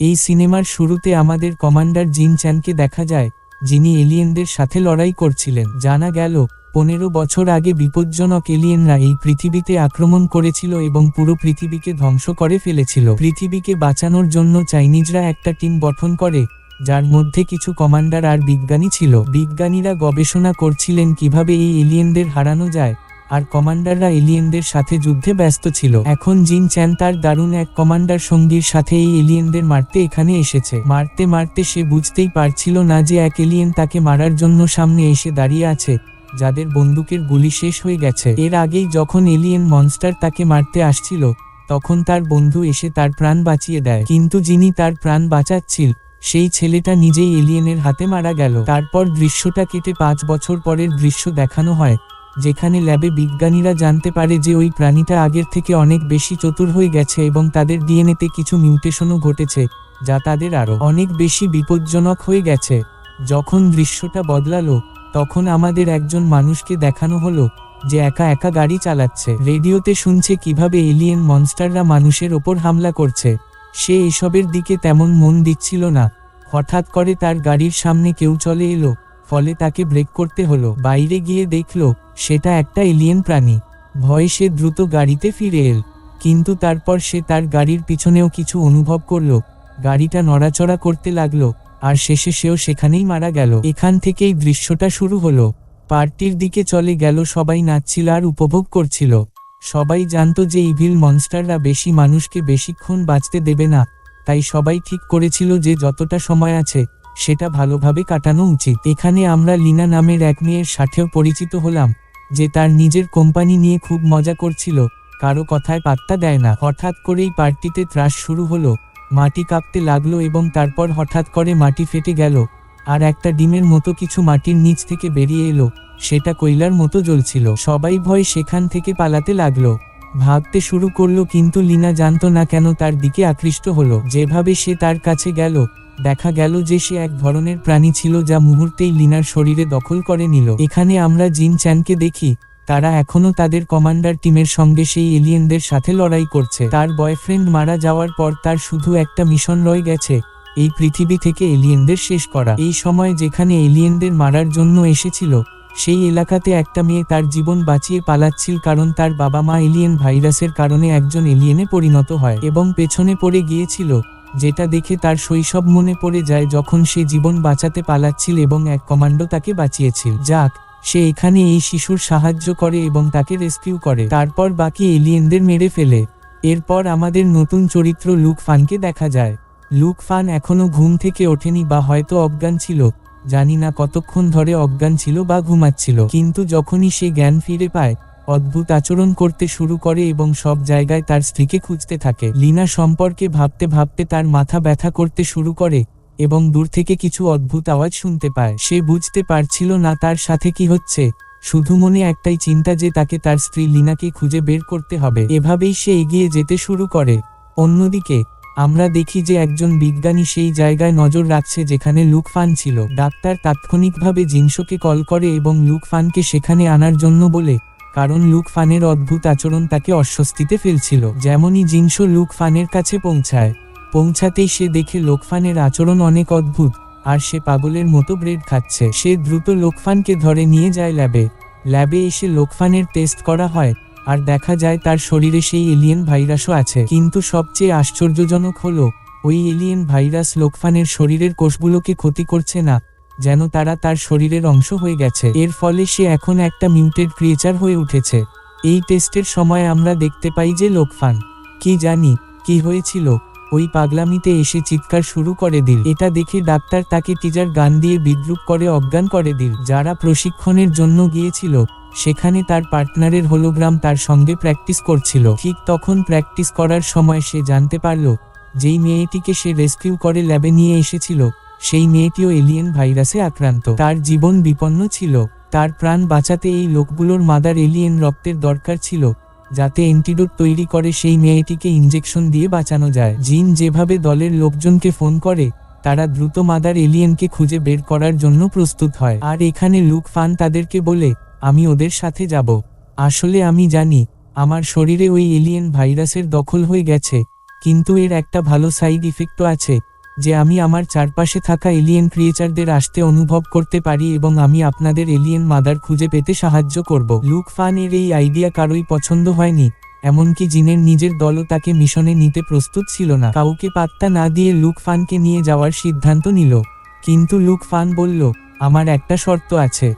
এই সিনেমার শুরুতে আমাদের কমান্ডার জিন চ্যানকে দেখা যায়, যিনি এলিয়েনদের সাথে লড়াই করছিলেন। জানা গেল, পনেরো বছর আগে বিপজ্জনক এলিয়েনরা এই পৃথিবীতে আক্রমণ করেছিল এবং পুরো পৃথিবীকে ধ্বংস করে ফেলেছিল। পৃথিবীকে বাঁচানোর জন্য চাইনিজরা একটা টিম গঠন করে, যার মধ্যে কিছু কমান্ডার আর বিজ্ঞানী ছিল। বিজ্ঞানীরা গবেষণা করছিলেন কীভাবে এই এলিয়েনদের হারানো যায় আর কমান্ডাররা এলিয়েনদের সাথে যুদ্ধে ব্যস্ত ছিল। এখন জিন চ্যান তার দারুণ এক কমান্ডার সঙ্গীর সাথে এই এলিয়েনদের মারতে এখানে এসেছে। মারতে মারতে সে বুঝতেই পারছিল না যে এক এলিয়েন তাকে মারার জন্য সামনে এসে দাঁড়িয়ে আছে, যাদের বন্দুকের গুলি শেষ হয়ে গেছে। এর আগেই যখন এলিয়েন মনস্টার তাকে মারতে আসছিল, তখন তার বন্ধু এসে তার প্রাণ বাঁচিয়ে দেয়। কিন্তু যিনি তার প্রাণ বাঁচাচ্ছিল, সেই ছেলেটা নিজেই এলিয়েনের হাতে মারা গেল। তারপর দৃশ্যটা কেটে পাঁচ বছর পরের দৃশ্য দেখানো হয়। যেখানে ল্যাবে বিজ্ঞানীরা জানতে পারে যে ওই প্রাণীটা আগের থেকে অনেক বেশি চতুর হয়ে গেছে এবং তাদের ডিএনএতে কিছু মিউটেশনও ঘটেছে, যা তাদের আরও অনেক বেশি বিপজ্জনক হয়ে গেছে। যখন দৃশ্যটা বদলালো, তখন আমাদের একজন মানুষকে দেখানো হলো, যে একা একা গাড়ি চালাচ্ছে। রেডিওতে শুনছে কীভাবে এলিয়েন মনস্টাররা মানুষের ওপর হামলা করছে। সে এসবের দিকে তেমন মন দিচ্ছিল না। হঠাৎ করে তার গাড়ির সামনে কেউ চলে এলো, ফলে তাকে ব্রেক করতে হলো। বাইরে গিয়ে দেখল সেটা একটা এলিয়েন প্রাণী। ভয়ে সে দ্রুত গাড়িতে ফিরে এল, কিন্তু তারপর সে তার গাড়ির পিছনেও কিছু অনুভব করল। গাড়িটা নড়াচড়া করতে লাগল, আর শেষে সেও সেখানেই মারা গেল। এখান থেকেই দৃশ্যটা শুরু হলো। পার্টির দিকে চলে গেল সবাই নাচছিল আর উপভোগ করছিল। সবাই জানতো যে ইভিল মনস্টাররা বেশি মানুষকে বেশিক্ষণ বাঁচতে দেবে না, তাই সবাই ঠিক করেছিল যে যতটা সময় আছে, সেটা ভালোভাবে কাটানো উচিত। এখানে আমরা লিনা নামের এক মেয়ের সাথেও পরিচিত হলাম। যে তার নিজের কোম্পানি নিয়ে খুব মজা করছিল, কারও কথায় পাত্তা দেয় না। হঠাৎ করেই পার্টিতে ত্রাস শুরু হলো, মাটি কাঁপতে লাগল এবং তারপর হঠাৎ করে মাটি ফেটে গেল, আর একটা ডিমের মতো কিছু মাটির নিচ থেকে বেরিয়ে এলো, সেটা কৈলার মতো জ্বলছিল। সবাই ভয় সেখান থেকে পালাতে লাগল। ভাবতে শুরু করল, কিন্তু লিনা জানতো না কেন তার দিকে আকৃষ্ট হলো। যেভাবে সে তার কাছে গেল, দেখা গেল যে সে এক ধরনের প্রাণী ছিল যা মুহূর্তেই লিনার শরীরে দখল করে নিল। এখানে আমরা জিন চ্যানকে দেখি, তারা এখনও তাদের কমান্ডার টিমের সঙ্গে সেই এলিয়েনদের সাথে লড়াই করছে। তার বয়ফ্রেন্ড মারা যাওয়ার পর তার শুধু একটা মিশন রয়ে গেছে, এই পৃথিবী থেকে এলিয়েনদের শেষ করা। এই সময় যেখানে এলিয়েনদের মারার জন্য এসেছিল সেই এলাকাতে একটা মেয়ে তার জীবন বাঁচিয়ে পালাচ্ছিল কারণ তার বাবা মা এলিয়েন ভাইরাসের কারণে একজন এলিয়েনে পরিণত হয় এবং পেছনে পড়ে গিয়েছিল, যেটা দেখে তার শৈশব মনে পড়ে যায় যখন সে জীবন বাঁচাতে পালাচ্ছিল এবং এক কমান্ডো তাকে বাঁচিয়েছিল। যাক, সে এখানে এই শিশুর সাহায্য করে এবং তাকে রেস্কিউ করে। তারপর বাকি এলিয়েনদের মেরে ফেলে। এরপর আমাদের নতুন চরিত্র লুক ফানকে দেখা যায়। লুক ফান এখনও ঘুম থেকে ওঠেনি বা হয়তো অজ্ঞান ছিল। জানি না কতক্ষণ ধরে অজ্ঞান ছিল বা ঘুমাচ্ছিল। কিন্তু যখনই সে জ্ঞান ফিরে পায়, অদ্ভুত আচরণ করতে শুরু করে এবং সব জায়গায় তার স্ত্রীকে খুঁজতে থাকে। লিনা সম্পর্কে ভাবতে ভাবতে তার মাথা ব্যথা করতে শুরু করে এবং দূর থেকে কিছু অদ্ভুত আওয়াজ শুনতে পায়। সে বুঝতে পারছিল না তার সাথে কি হচ্ছে। শুধু মনে একটাই চিন্তা যে তাকে তার স্ত্রী লিনাকে খুঁজে বের করতে হবে। এভাবেই সে এগিয়ে যেতে শুরু করে। অন্যদিকে আমরা দেখি যে একজন বিজ্ঞানী সেই জায়গায় নজর রাখছে যেখানে লুক ফান ছিল। ডাক্তার তাৎক্ষণিকভাবে জিনসোকে কল করে এবং লুক ফানকে সেখানে আনার জন্য বলে, কারণ লুক ফানের অদ্ভুত আচরণ তাকে অস্বস্তিতে ফেলছিল। যেমনই জিনসো লুক ফানের কাছে পৌঁছায়, পৌঁছাতেই সে দেখে লোকফানের আচরণ অনেক অদ্ভুত, আর সে পাগলের মতো ব্রেড খাচ্ছে। সে দ্রুত লোকফানকে ধরে নিয়ে যায় ল্যাবে। ল্যাবে এসে লোকফানের টেস্ট করা হয়। আর দেখা যায় তার শরীরে সেই এলিয়েন ভাইরাসও আছে। কিন্তু সবচেয়ে আশ্চর্যজনক হলো, ওই এলিয়েন ভাইরাস লোকফানের শরীরের কোষগুলোকে ক্ষতি করছে না, যেন তারা তার শরীরের অংশ হয়ে গেছে। এর ফলে সে এখন একটা মিউটেড ক্রিয়েচার হয়ে উঠেছে। এই টেস্টের সময় আমরা দেখতে পাই যে লোকফান, কি জানি, কি হয়েছিল, ওই পাগলামিতে এসে চিৎকার শুরু করে দিল। এটা দেখে ডাক্তার তাকে টিজার গান দিয়ে বিদ্রুপ করে অজ্ঞান করে দিল, যারা প্রশিক্ষণের জন্য গিয়েছিল। সেখানে তার পার্টনারের হোলোগ্রাম তার সঙ্গে প্র্যাকটিস করছিল। ঠিক তখন প্র্যাকটিস করার সময় সে জানতে পারল, যেই মেয়েটিকে সে রেস্কিউ করে ল্যাবে নিয়ে এসেছিল, সেই মেয়েটিও এলিয়েন ভাইরাসে আক্রান্ত। তার জীবন বিপন্ন ছিল। তার প্রাণ বাঁচাতে এই লোকগুলোর মাদার এলিয়েন রক্তের দরকার ছিল, যাতে অ্যান্টিডোট তৈরি করে সেই মেয়েটিকে ইঞ্জেকশন দিয়ে বাঁচানো যায়। জিন যেভাবে দলের লোকজনকে ফোন করে, তারা দ্রুত মাদার এলিয়েনকে খুঁজে বের করার জন্য প্রস্তুত হয়। আর এখানে লুক ফান তাদেরকে বলে আমি ওদের সাথে যাব। আসলে আমি জানি, আমার শরীরে ওই এলিয়েন ভাইরাসের দখল হয়ে গেছে, কিন্তু এর একটা ভালো সাইড ইফেক্টও আছে, যে আমি আমার চারপাশে থাকা এলিয়েন ক্রিয়েচারদের আসতে অনুভব করতে পারি এবং আমি আপনাদের এলিয়েন মাদার খুঁজে পেতে সাহায্য করব। লুক ফান এর এই আইডিয়া কারোই পছন্দ হয়নি, এমনকি জিনের নিজের দলও তাকে মিশনে নিতে প্রস্তুত ছিল না। কাউকে পাত্তা না দিয়ে লুক ফানকে নিয়ে যাওয়ার সিদ্ধান্ত নিল, কিন্তু লুক ফান বলল, আমার একটা শর্ত আছে।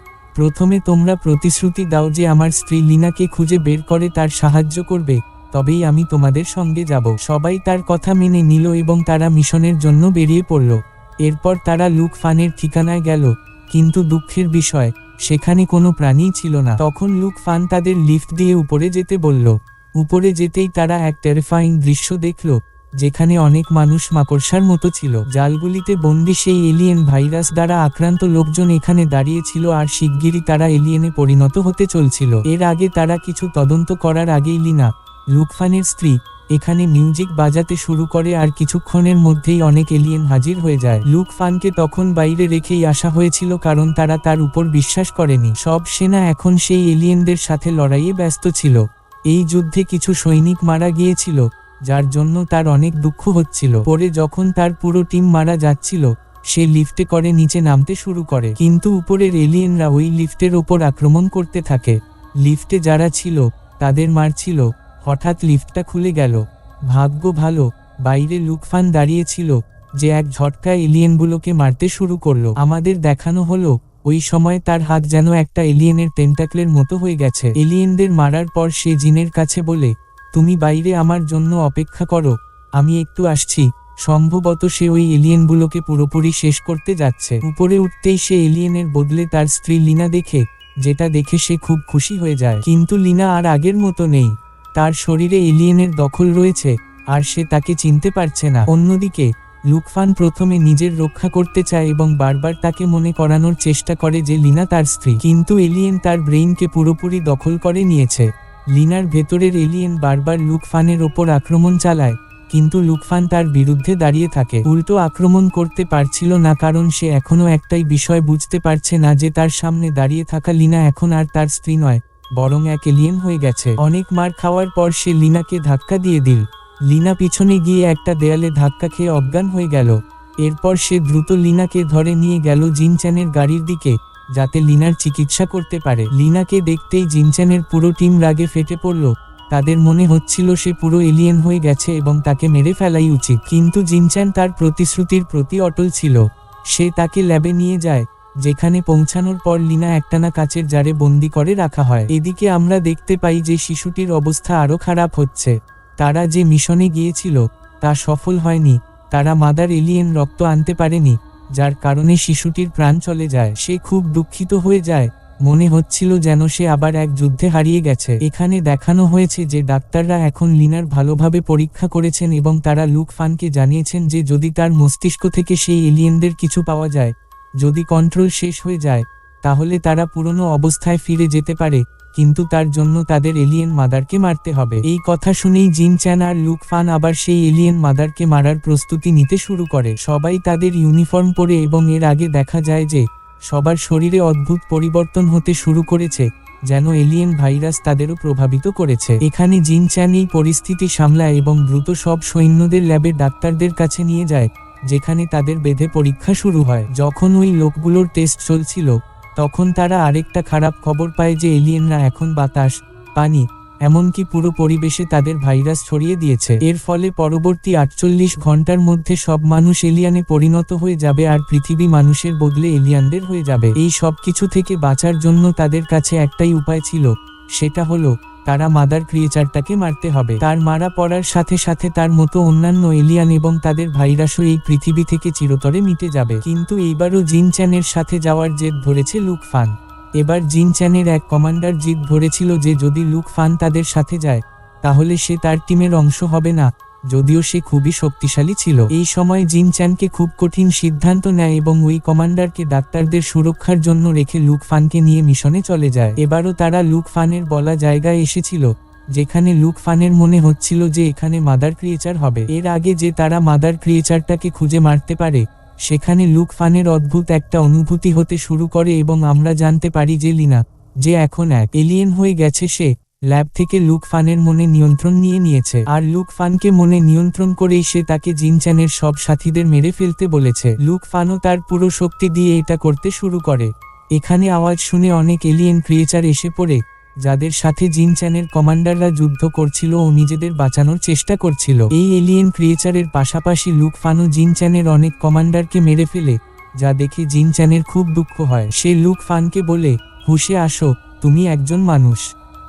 প্রথমে তোমরা প্রতিশ্রুতি দাও যে আমার স্ত্রী লিনাকে খুঁজে বের করে তার সাহায্য করবে, তবেই আমি তোমাদের সঙ্গে যাব। সবাই তার কথা মেনে নিল এবং তারা মিশনের জন্য বেরিয়ে পড়ল। এরপর তারা লুক ফানের ঠিকানায় গেল, কিন্তু দুঃখের বিষয়, সেখানে কোনো প্রাণীই ছিল না। তখন লুক ফান তাদের লিফট দিয়ে উপরে যেতে বলল। উপরে যেতেই তারা এক টেরিফাইং দৃশ্য দেখল। যেখানে অনেক মানুষ মাকড়সার মতো ছিল। জালগুলিতে বন্দি সেই এলিয়েন ভাইরাস দ্বারা আক্রান্ত লোকজন এখানে দাঁড়িয়েছিল আর শিগগিরই তারা এলিয়েনে পরিণত হতে চলছিল। এর আগে তারা কিছু তদন্ত করার আগেই লিনা, লুকফানের স্ত্রী, এখানে মিউজিক বাজাতে শুরু করে আর কিছুক্ষণের মধ্যেই অনেক এলিয়েন হাজির হয়ে যায়। লুক ফানকে তখন বাইরে রেখেই আসা হয়েছিল কারণ তারা তার উপর বিশ্বাস করেনি। সব সেনা এখন সেই এলিয়েনদের সাথে লড়াইয়ে ব্যস্ত ছিল। এই যুদ্ধে কিছু সৈনিক মারা গিয়েছিল। যার জন্য তার অনেক দুঃখ হচ্ছিল। পরে যখন তার পুরো টিম মারা যাচ্ছিল, সে লিফটে করে নিচে নামতে শুরু করে। কিন্তু উপরের এলিয়েনরা ওই লিফটের ওপর আক্রমণ করতে থাকে। লিফটে যারা ছিল, তাদের মারছিল হঠাৎ লিফটটা খুলে গেল। ভাগ্য ভালো, বাইরে লুকফান দাঁড়িয়েছিল যে এক ঝটকায় এলিয়েনগুলোকে মারতে শুরু করল। আমাদের দেখানো হলো, ওই সময় তার হাত যেন একটা এলিয়েনের টেন্টাকলের মতো হয়ে গেছে। এলিয়েনদের মারার পর সে জিনের কাছে বলে তুমি বাইরে আমার জন্য অপেক্ষা করো, আমি একটু আসছি। সম্ভবত সে ওই এলিয়েনগুলোকে পুরোপুরি শেষ করতে যাচ্ছে। উপরে উঠতেই সে এলিয়েনের বদলে তার স্ত্রী লিনা দেখে, যেটা দেখে সে খুব খুশি হয়ে যায়। কিন্তু লিনা আর আগের মতো নেই। তার শরীরে এলিয়েনের দখল রয়েছে, আর সে তাকে চিনতে পারছে না। অন্যদিকে, লুকফান প্রথমে নিজের রক্ষা করতে চায় এবং বারবার তাকে মনে করানোর চেষ্টা করে যে লিনা তার স্ত্রী। কিন্তু এলিয়েন তার ব্রেইনকে পুরোপুরি দখল করে নিয়েছে। লিনার ভেতরের এলিয়েন বারবার লুকফানের ওপর আক্রমণ চালায়, কিন্তু লুকফান তার বিরুদ্ধে দাঁড়িয়ে থাকে। উল্টো আক্রমণ করতে পারছিল না কারণ সে এখনও একটাই বিষয় বুঝতে পারছে না যে তার সামনে দাঁড়িয়ে থাকা লিনা এখন আর তার স্ত্রী নয়, বরং এক এলিয়েন হয়ে গেছে। অনেক মার খাওয়ার পর সে লিনাকে ধাক্কা দিয়ে দিল। লিনা পিছনে গিয়ে একটা দেয়ালে ধাক্কা খেয়ে অজ্ঞান হয়ে গেল। এরপর সে দ্রুত লিনাকে ধরে নিয়ে গেল জিনচ্যানের গাড়ির দিকে। যাতে লিনার চিকিৎসা করতে পারে। লিনাকে দেখতেই জিনচ্যানের পুরো টিম রাগে ফেটে পড়ল। তাদের মনে হচ্ছিল সে পুরো এলিয়েন হয়ে গেছে এবং তাকে মেরে ফেলাই উচিত। কিন্তু জিনচ্যান তার প্রতিশ্রুতির প্রতি অটল ছিল। সে তাকে ল্যাবে নিয়ে যায়, যেখানে পৌঁছানোর পর লিনা একটানা কাচের জারে বন্দি করে রাখা হয়। এদিকে আমরা দেখতে পাই যে শিশুটির অবস্থা আরও খারাপ হচ্ছে। তারা যে মিশনে গিয়েছিল, তা সফল হয়নি। তারা মাদার এলিয়েন রক্ত আনতে পারেনি। যার কারণে শিশুটির প্রাণ চলে যায়। সে খুব দুঃখিত হয়ে যায়। মনে হচ্ছিল যেন সে আবার এক যুদ্ধে হারিয়ে গেছে। এখানে দেখানো হয়েছে যে ডাক্তাররা এখন লিনার ভালোভাবে পরীক্ষা করেছেন এবং তারা লুক ফানকে জানিয়েছেন যে যদি তার মস্তিষ্ক থেকে সেই এলিয়েনদের কিছু পাওয়া যায়, যদি কন্ট্রোল শেষ হয়ে যায়, তাহলে তারা পুরনো অবস্থায় ফিরে যেতে পারে। কিন্তু তার জন্য তাদের এলিয়েন মাদারকে মারতে হবে। এই কথা শুনেই জিন চ্যান আর লুক ফান আবার সেই এলিয়েন মাদারকে মারার প্রস্তুতি নিতে শুরু করে। সবাই তাদের ইউনিফর্ম পরে এবং এর আগে দেখা যায় যে, সবার শরীরে অদ্ভুত পরিবর্তন হতে শুরু করেছে, যেন এলিয়েন ভাইরাস তাদেরও প্রভাবিত করেছে। এখানে জিন চ্যান এই পরিস্থিতি সামলায় এবং দ্রুত সব সৈন্যদের ল্যাবে ডাক্তারদের কাছে নিয়ে যায়, যেখানে তাদের বেঁধে পরীক্ষা শুরু হয়। যখন ওই লোকগুলোর টেস্ট চলছিল তখন তারা আরেকটা খারাপ খবর পায় যে এলিয়েনরা এখন বাতাস, পানি, এমনকি পুরো পরিবেশে তাদের ভাইরাস ছড়িয়ে দিয়েছে। এর ফলে পরবর্তী আটচল্লিশ ঘণ্টার মধ্যে সব মানুষ এলিয়ানে পরিণত হয়ে যাবে আর পৃথিবী মানুষের বদলে এলিয়ানদের হয়ে যাবে। এই সব কিছু থেকে বাঁচার জন্য তাদের কাছে একটাই উপায় ছিল, সেটা হলো তারা মাদার ক্রিয়েচারটাকে মারতে হবে। তার মারা পড়ার সাথে সাথে তার মতো অন্যান্য এলিয়ান এবং তাদের ভাইরাসও এই পৃথিবী থেকে চিরতরে মিটে যাবে। কিন্তু এইবারও জিন চ্যানের সাথে যাওয়ার জেদ ধরেছে লুক ফান। এবার জিন চ্যানের এক কমান্ডার জিদ ধরেছিল যে যদি লুক ফান তাদের সাথে যায়, তাহলে সে তার টিমের অংশ হবে না। যদিও সে খুবই শক্তিশালী ছিল। এই সময় জিন চ্যানকে খুব কঠিন সিদ্ধান্ত নেয় এবং ওই কমান্ডারকে ডাক্তারদের সুরক্ষার জন্য রেখে লুক ফানকে নিয়ে মিশনে চলে যায়। এবারও তারা লুক ফানের বলা জায়গায় এসেছিল, যেখানে লুক ফানের মনে হচ্ছিল যে এখানে মাদার ক্রিয়েচার হবে। এর আগে যে তারা মাদার ক্রিয়েচারটাকে খুঁজে মারতে পারে, সেখানে লুক ফানের অদ্ভুত একটা অনুভূতি হতে শুরু করে এবং আমরা জানতে পারি যে লিনা, যে এখন এক। এলিয়েন হয়ে গেছে সে। ল্যাব থেকে লুক ফানের মনে নিয়ন্ত্রণ নিয়ে নিয়েছে। আর লুক ফানকে মনে নিয়ন্ত্রণ করেই সে তাকে জিনচ্যানের সব সাথীদের মেরে ফেলতে বলেছে। লুক ফানও তার পুরো শক্তি দিয়ে এটা করতে শুরু করে। এখানে আওয়াজ শুনে অনেক এলিয়েন ক্রিয়েচার এসে পড়ে, যাদের সাথে জিনচ্যানের কমান্ডাররা যুদ্ধ করছিল ও নিজেদের বাঁচানোর চেষ্টা করছিল। এই এলিয়েন ক্রিয়েচারের পাশাপাশি লুক ফানও জিনচ্যানের অনেক কমান্ডারকে মেরে ফেলে, যা দেখে জিনচ্যানের খুব দুঃখ হয়। সে লুক ফানকে বলে, হুশে আসো, তুমি একজন মানুষ।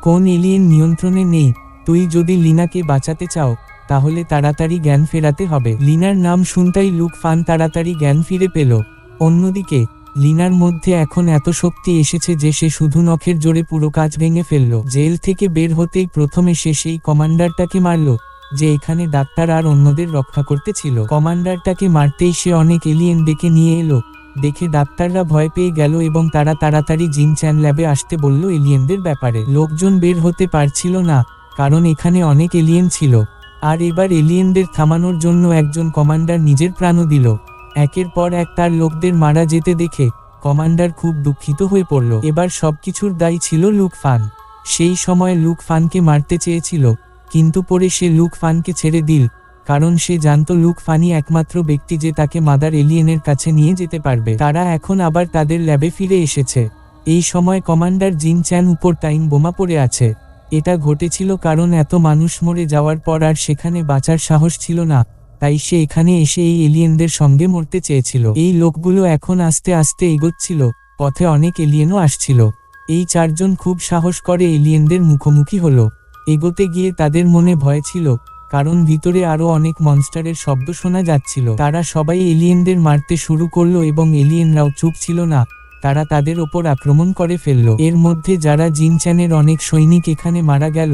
কোন এলিয়েন নিয়ন্ত্রণে নেই, তুই যদি লিনাকে বাঁচাতে চাও, তাহলে তাড়াতাড়ি জ্ঞান ফেরাতে হবে। লিনার নাম শুনতাই লুক ফান তাড়াতাড়ি জ্ঞান ফিরে পেল। অন্যদিকে, লিনার মধ্যে এখন এত শক্তি এসেছে যে সে শুধু নখের জোরে পুরো কাজ ভেঙে ফেলল। জেল থেকে বের হতেই প্রথমে সে সেই কমান্ডারটাকে মারল, যে এখানে ডাক্তার আর অন্যদের রক্ষা করতে ছিল। কমান্ডারটাকে মারতেই সে অনেক এলিয়েন ডেকে নিয়ে এলো। দেখে ডাক্তাররা ভয় পেয়ে গেল এবং তারা তাড়াতাড়ি জিম চ্যান ল্যাবে আসতে বলল এলিয়েনদের ব্যাপারে। লোকজন বের হতে পারছিল না, কারণ এখানে অনেক এলিয়েন ছিল। আর এবার এলিয়েনদের থামানোর জন্য একজন কমান্ডার নিজের প্রাণও দিল। একের পর এক তার লোকদের মারা যেতে দেখে কমান্ডার খুব দুঃখিত হয়ে পড়ল। এবার সবকিছুর দায়ী ছিল লুক ফান। সেই সময় লুক ফানকে মারতে চেয়েছিল, কিন্তু পরে সে লুক ফানকে ছেড়ে দিল। কারণ সে জানত লুক ফানি একমাত্র ব্যক্তি যে তাকে মাদার এলিয়েনের কাছে নিয়ে যেতে পারবে। তারা এখন আবার তাদের ল্যাবে ফিরে এসেছে। এই সময় কমান্ডার জিন চ্যান উপর টাইম বোমা পড়ে আছে। এটা ঘটেছিল কারণ এত মানুষ মরে যাওয়ার পর আর সেখানে বাঁচার সাহস ছিল না, তাই সে এখানে এসে এই এলিয়েনদের সঙ্গে মরতে চেয়েছিল। এই লোকগুলো এখন আস্তে আস্তে এগোচ্ছিল, পথে অনেক এলিয়েনও আসছিল। এই চারজন খুব সাহস করে এলিয়েনদের মুখোমুখি হলো। এগোতে গিয়ে তাদের মনে ভয় ছিল কারণ ভিতরে আরও অনেক মনস্টারের শব্দ শোনা যাচ্ছিল। তারা সবাই এলিয়েনদের মারতে শুরু করল এবং এলিয়েনরাও চুপ ছিল না, তারা তাদের ওপর আক্রমণ করে ফেলল। এর মধ্যে যারা জিনচ্যানের অনেক সৈনিক এখানে মারা গেল,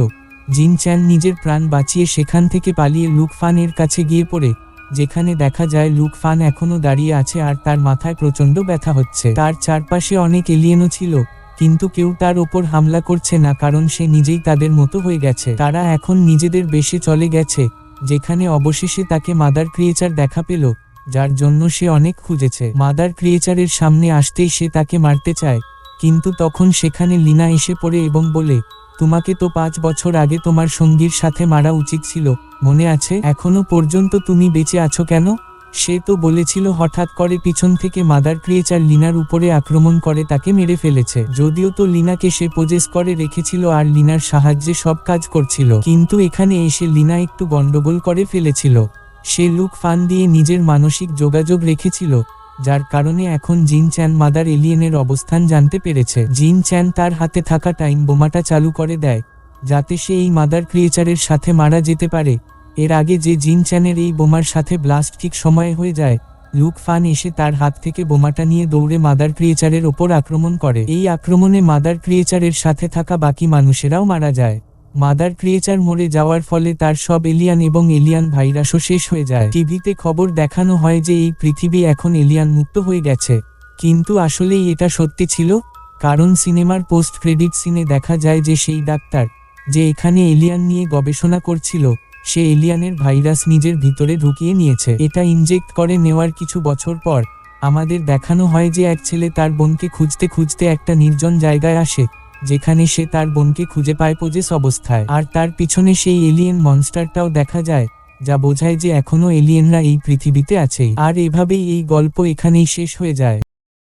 জিনচ্যান নিজের প্রাণ বাঁচিয়ে সেখান থেকে পালিয়ে লুক ফান এর কাছে গিয়ে পড়ে, যেখানে দেখা যায় লুক ফান এখনও দাঁড়িয়ে আছে আর তার মাথায় প্রচণ্ড ব্যথা হচ্ছে। তার চারপাশে অনেক এলিয়েনও ছিল কিন্তু কেউ তার ওপর হামলা করছে না কারণ সে নিজেই তাদের মতো হয়ে গেছে। তারা এখন নিজেদের বেশে চলে গেছে, যেখানে অবশেষে তাকে মাদার ক্রিয়েচার দেখা পেল, যার জন্য সে অনেক খুঁজেছে। মাদার ক্রিয়েচারের সামনে আসতেই সে তাকে মারতে চায়, কিন্তু তখন সেখানে লিনা এসে পড়ে এবং বলে, তোমাকে তো পাঁচ বছর আগে তোমার সঙ্গীর সাথে মারা উচিত ছিল, মনে আছে? এখনও পর্যন্ত তুমি বেঁচে আছো কেন? সে তো বলেছিল হঠাৎ করে পিছন থেকে মাদার ক্রিয়েচার লিনার উপরে আক্রমণ করে তাকে মেরে ফেলেছে। যদিও তো লিনাকে সে পোজেস করে রেখেছিল আর লিনার সাহায্যে সব কাজ করছিল। কিন্তু এখানে এসে লিনা একটু গন্ডগোল করে ফেলেছিল। সে লুক ফান দিয়ে নিজের মানসিক যোগাযোগ রেখেছিল, যার কারণে এখন জিন চ্যান মাদার এলিয়েনের অবস্থান জানতে পেরেছে। জিন চ্যান তার হাতে থাকা টাইম বোমাটা চালু করে দেয়, যাতে সে এই মাদার ক্রিয়েচারের সাথে মারা যেতে পারে। এর আগে যে জিন চ্যানের এই বোমার সাথে ব্লাস্ট ঠিক সময়ে হয়ে যায়, লুক ফান এসে তার হাত থেকে বোমাটা নিয়ে দৌড়ে মাদার ক্রিয়েচারের ওপর আক্রমণ করে। এই আক্রমণে মাদার ক্রিয়েচারের সাথে থাকা বাকি মানুষেরাও মারা যায়। মাদার ক্রিয়েচার মরে যাওয়ার ফলে তার সব এলিয়ান এবং এলিয়ান ভাইরাসও শেষ হয়ে যায়। টিভিতে খবর দেখানো হয় যে এই পৃথিবী এখন এলিয়ান মুক্ত হয়ে গেছে। কিন্তু আসলেই এটা সত্যি ছিল? কারণ সিনেমার পোস্ট ক্রেডিট সিনে দেখা যায় যে সেই ডাক্তার, যে এখানে এলিয়ান নিয়ে গবেষণা করছিল সে এলিয়ানের ভাইরাস নিজের ভিতরে ঢুকিয়ে নিয়েছে। এটা ইনজেক্ট করে নেওয়ার কিছু বছর পর আমাদের দেখানো হয় যে এক ছেলে তার বোনকে খুঁজতে খুঁজতে একটা নির্জন জায়গায় আসে, যেখানে সে তার বোনকে খুঁজে পায় পোজেস অবস্থায়। আর তার পিছনে সেই এলিয়েন মনস্টারটাও দেখা যায়, যা বোঝায় যে এখনও এলিয়েনরা এই পৃথিবীতে আছে আর এভাবেই এই গল্প এখানেই শেষ হয়ে যায়।